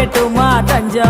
வைக்கட்டுமா தஞ்சா